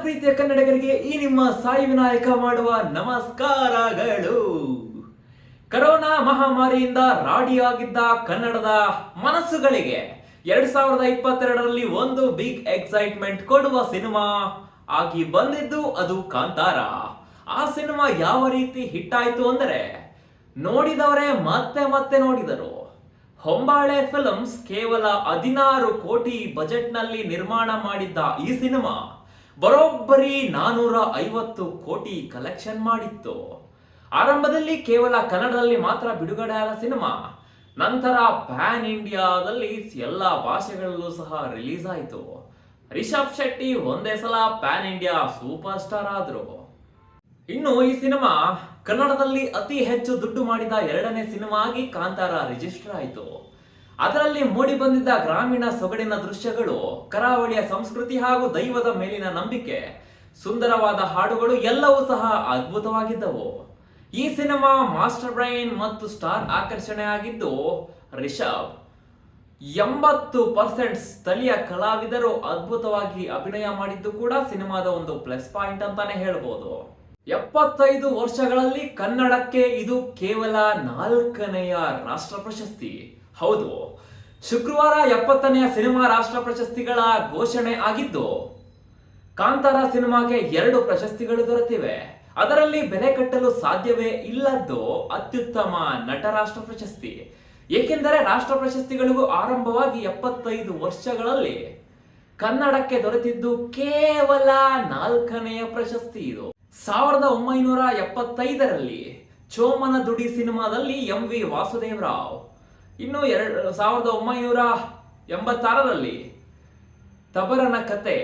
ಪ್ರೀತಿಯ ಕನ್ನಡಿಗರಿಗೆ ಈ ನಿಮ್ಮ ಸಾಯಿ ವಿನಾಯಕ ಮಾಡುವ ನಮಸ್ಕಾರಗಳು. ಕರೋನಾ ಮಹಾಮಾರಿಯಿಂದ ರಾಡಿಯಾಗಿದ್ದ ಕನ್ನಡದ ಮನಸ್ಸುಗಳಿಗೆ ಎರಡ್ ಸಾವಿರದ ಇಪ್ಪತ್ತೆರಡರಲ್ಲಿ ಒಂದು ಬಿಗ್ ಎಕ್ಸೈಟ್ಮೆಂಟ್ ಕೊಡುವ ಸಿನಿಮಾ ಆಗಿ ಬಂದಿದ್ದು ಅದು ಕಾಂತಾರ. ಆ ಸಿನಿಮಾ ಯಾವ ರೀತಿ ಹಿಟ್ ಆಯ್ತು ಅಂದರೆ, ನೋಡಿದವರೇ ಮತ್ತೆ ಮತ್ತೆ ನೋಡಿದರು. ಹೊಂಬಾಳೆ ಫಿಲ್ಮ್ಸ್ ಕೇವಲ ಹದಿನಾರು ಕೋಟಿ ಬಜೆಟ್ನಲ್ಲಿ ನಿರ್ಮಾಣ ಮಾಡಿದ್ದ ಈ ಸಿನಿಮಾ ಬರೋಬ್ಬರಿ ನಾನೂರ ಐವತ್ತು ಕೋಟಿ ಕಲೆಕ್ಷನ್ ಮಾಡಿತ್ತು. ಆರಂಭದಲ್ಲಿ ಕೇವಲ ಕನ್ನಡದಲ್ಲಿ ಮಾತ್ರ ಬಿಡುಗಡೆಯಾದ ಸಿನಿಮಾ. ನಂತರ ಪ್ಯಾನ್ ಇಂಡಿಯಾದಲ್ಲಿ ಎಲ್ಲ ಭಾಷೆಗಳಲ್ಲೂ ಸಹ ರಿಲೀಸ್ ಆಯಿತು. ರಿಷಬ್ ಶೆಟ್ಟಿ ಒಂದೇ ಸಲ ಪ್ಯಾನ್ ಇಂಡಿಯಾ ಸೂಪರ್ ಸ್ಟಾರ್ ಆದ್ರು. ಇನ್ನು ಈ ಸಿನಿಮಾ ಕನ್ನಡದಲ್ಲಿ ಅತಿ ಹೆಚ್ಚು ದುಡ್ಡು ಮಾಡಿದ ಎರಡನೇ ಸಿನಿಮಾ ಆಗಿ ಕಾಂತಾರ ರಿಜಿಸ್ಟರ್ ಆಯಿತು. ಅದರಲ್ಲಿ ಮೂಡಿ ಬಂದಿದ್ದ ಗ್ರಾಮೀಣ ಸೊಗಡಿನ ದೃಶ್ಯಗಳು, ಕರಾವಳಿಯ ಸಂಸ್ಕೃತಿ ಹಾಗೂ ದೈವದ ಮೇಲಿನ ನಂಬಿಕೆ, ಸುಂದರವಾದ ಹಾಡುಗಳು ಎಲ್ಲವೂ ಸಹ ಅದ್ಭುತವಾಗಿದ್ದವು. ಈ ಸಿನಿಮಾ ಮಾಸ್ಟರ್ ಬ್ರೈನ್ ಮತ್ತು ಸ್ಟಾರ್ ಆಕರ್ಷಣೆ ಆಗಿದ್ದು ರಿಷಬ್, ಎಂಬತ್ತು ಪರ್ಸೆಂಟ್ ಸ್ಥಳೀಯ ಕಲಾವಿದರು ಅದ್ಭುತವಾಗಿ ಅಭಿನಯ ಮಾಡಿದ್ದು ಕೂಡ ಸಿನಿಮಾದ ಒಂದು ಪ್ಲಸ್ ಪಾಯಿಂಟ್ ಅಂತಾನೆ ಹೇಳ್ಬೋದು. ಎಪ್ಪತ್ತೈದು ವರ್ಷಗಳಲ್ಲಿ ಕನ್ನಡಕ್ಕೆ ಇದು ಕೇವಲ ನಾಲ್ಕನೆಯ ರಾಷ್ಟ್ರ ಪ್ರಶಸ್ತಿ. ಹೌದು. ಶುಕ್ರವಾರ ಎಪ್ಪತ್ತನೆಯ ಸಿನಿಮಾ ರಾಷ್ಟ್ರ ಪ್ರಶಸ್ತಿಗಳ ಘೋಷಣೆ ಆಗಿದ್ದು, ಕಾಂತಾರ ಸಿನಿಮಾಗೆ ಎರಡು ಪ್ರಶಸ್ತಿಗಳು ದೊರೆತಿವೆ. ಅದರಲ್ಲಿ ಬೆಲೆ ಕಟ್ಟಲು ಸಾಧ್ಯವೇ ಇಲ್ಲದ್ದು ಅತ್ಯುತ್ತಮ ನಟ ರಾಷ್ಟ್ರ ಪ್ರಶಸ್ತಿ. ಏಕೆಂದರೆ ರಾಷ್ಟ್ರ ಪ್ರಶಸ್ತಿಗಳಿಗೂ ಆರಂಭವಾಗಿ ಎಪ್ಪತ್ತೈದು ವರ್ಷಗಳಲ್ಲಿ ಕನ್ನಡಕ್ಕೆ ದೊರೆತಿದ್ದು ಕೇವಲ ನಾಲ್ಕನೆಯ ಪ್ರಶಸ್ತಿ ಇದು. ಸಾವಿರದ ಒಂಬೈನೂರ ಎಪ್ಪತ್ತೈದರಲ್ಲಿ ಚೋಮನ ದುಡಿ ಸಿನಿಮಾದಲ್ಲಿ ಎಂ ವಿ ವಾಸುದೇವರಾವ್ ಇನ್ನು ಎರಡು, ಸಾವಿರದ ಒಂಬೈನೂರ ಎಂಬತ್ತಾರರಲ್ಲಿ ತಬರನ ಕತೆ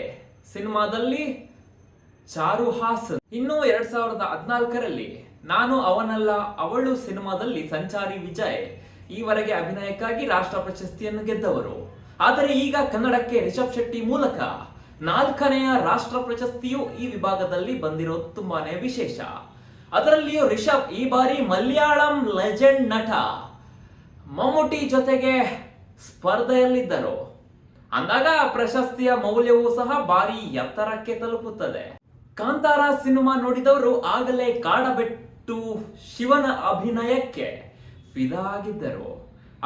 ಸಿನಿಮಾದಲ್ಲಿ ಚಾರು ಹಾಸನ್. ಇನ್ನು ಎರಡ್ ಸಾವಿರದ ಹದಿನಾಲ್ಕರಲ್ಲಿ ನಾನು ಅವನಲ್ಲ, ಅವಳು ಸಿನಿಮಾದಲ್ಲಿ ಸಂಚಾರಿ ವಿಜಯ್, ಈವರೆಗೆ ಅಭಿನಯಕ್ಕಾಗಿ ರಾಷ್ಟ್ರ ಪ್ರಶಸ್ತಿಯನ್ನು ಗೆದ್ದವರು. ಆದರೆ ಈಗ ಕನ್ನಡಕ್ಕೆ ರಿಷಬ್ ಶೆಟ್ಟಿ ಮೂಲಕ ನಾಲ್ಕನೆಯ ರಾಷ್ಟ್ರ ಪ್ರಶಸ್ತಿಯು ಈ ವಿಭಾಗದಲ್ಲಿ ಬಂದಿರೋದು ತುಂಬಾನೇ ವಿಶೇಷ. ಅದರಲ್ಲಿಯೂ ರಿಷಬ್ ಈ ಬಾರಿ ಮಲಯಾಳಂ ಲೆಜೆಂಡ್ ನಟ ಮಮ್ಮುಟಿ ಜೊತೆಗೆ ಸ್ಪರ್ಧೆಯಲ್ಲಿದ್ದರು. ಅಂದಾಗ ಪ್ರಶಸ್ತಿಯ ಮೌಲ್ಯವೂ ಸಹ ಭಾರಿ ಎತ್ತರಕ್ಕೆ ತಲುಪುತ್ತದೆ. ಕಾಂತಾರ ಸಿನಿಮಾ ನೋಡಿದವರು ಆಗಲೇ ಕಾಡಬೆಟ್ಟು ಶಿವನ ಅಭಿನಯಕ್ಕೆ ಫಿದಾ ಆಗಿದ್ದರು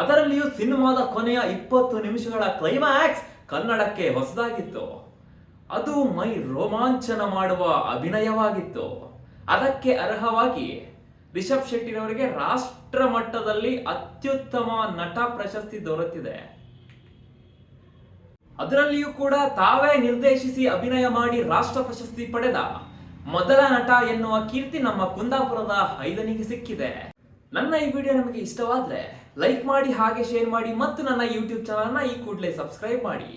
ಅದರಲ್ಲಿಯೂ ಸಿನಿಮಾದ ಕೊನೆಯ ಇಪ್ಪತ್ತು ನಿಮಿಷಗಳ ಕ್ಲೈಮ್ಯಾಕ್ಸ್ ಕನ್ನಡಕ್ಕೆ ಹೊಸದಾಗಿತ್ತು. ಅದು ಮೈ ರೋಮಾಂಚನ ಮಾಡುವ ಅಭಿನಯವಾಗಿತ್ತು. ಅದಕ್ಕೆ ಅರ್ಹವಾಗಿ ರಿಷಬ್ ಶೆಟ್ಟಿರವರಿಗೆ ರಾಷ್ಟ್ರ ಮಟ್ಟದಲ್ಲಿ ಅತ್ಯುತ್ತಮ ನಟ ಪ್ರಶಸ್ತಿ ದೊರೆತಿದೆ. ಅದರಲ್ಲಿಯೂ ಕೂಡ ತಾವೇ ನಿರ್ದೇಶಿಸಿ ಅಭಿನಯ ಮಾಡಿ ರಾಷ್ಟ್ರ ಪ್ರಶಸ್ತಿ ಪಡೆದ ಮೊದಲ ನಟ ಎನ್ನುವ ಕೀರ್ತಿ ನಮ್ಮ ಕುಂದಾಪುರದ ಐದನಿಗೆ ಸಿಕ್ಕಿದೆ. ನನ್ನ ಈ ವಿಡಿಯೋ ನಿಮಗೆ ಇಷ್ಟವಾದ್ರೆ ಲೈಕ್ ಮಾಡಿ ಹಾಗೆ ಶೇರ್ ಮಾಡಿ ಮತ್ತು ನನ್ನ ಯೂಟ್ಯೂಬ್ ಚಾನಲ್ನ ಈ ಕೂಡಲೇ ಸಬ್ಸ್ಕ್ರೈಬ್ ಮಾಡಿ.